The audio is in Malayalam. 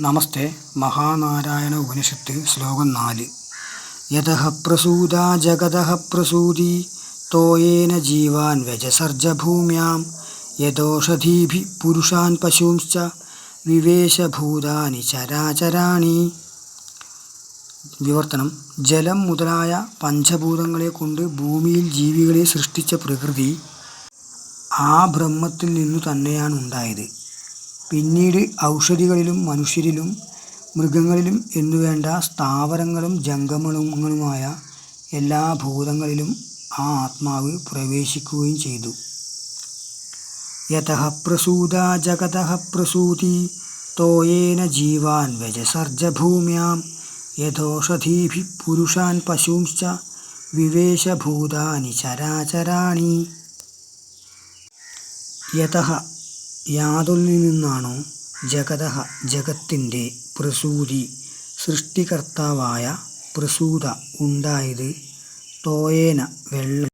നമസ്തേ. മഹാനാരായണ ഉപനിഷത്ത് ശ്ലോകം നാല്. യതഃ പ്രസൂതാ ജഗതഃ പ്രസൂതി തോയേന ജീവാൻ വ്യജസർജഭൂമ്യാം യഥോഷധീഭി പുരുഷാൻ പശൂംശ്ച വിവേശഭൂതാനി ചരാചരാണി. വിവർത്തനം. ജലം മുതലായ പഞ്ചഭൂതങ്ങളെ കൊണ്ട് ഭൂമിയിൽ ജീവികളെ സൃഷ്ടിച്ച പ്രകൃതി ആ ബ്രഹ്മത്തിൽ നിന്നു തന്നെയാണ് ഉണ്ടായത്. പിന്നീട് ഔഷധികളിലും മനുഷ്യരിലും മൃഗങ്ങളിലും എന്നുവേണ്ട സ്ഥാവരങ്ങളും ജംഗമങ്ങളുമായ എല്ലാ ഭൂതങ്ങളിലും ആ ആത്മാവ് പ്രവേശിക്കുകയും ചെയ്തു. യതഃ പ്രസൂത ജഗതഃ പ്രസൂതി തോയേന ജീവാൻ വ്യജസർജഭൂമ്യാം യഥോഷധീഭി പുരുഷാൻ പശൂംശ്ച വിവേശഭൂതാനി ചരാചരാണി. യതഃ യാതൊന്നിൽ നിന്നാണോ ജഗതഃ ജഗത്തിന്റെ പ്രസൂതി സൃഷ്ടികർത്താവായ പ്രസൂത ഉണ്ടായത് തോയേന വെള്ളം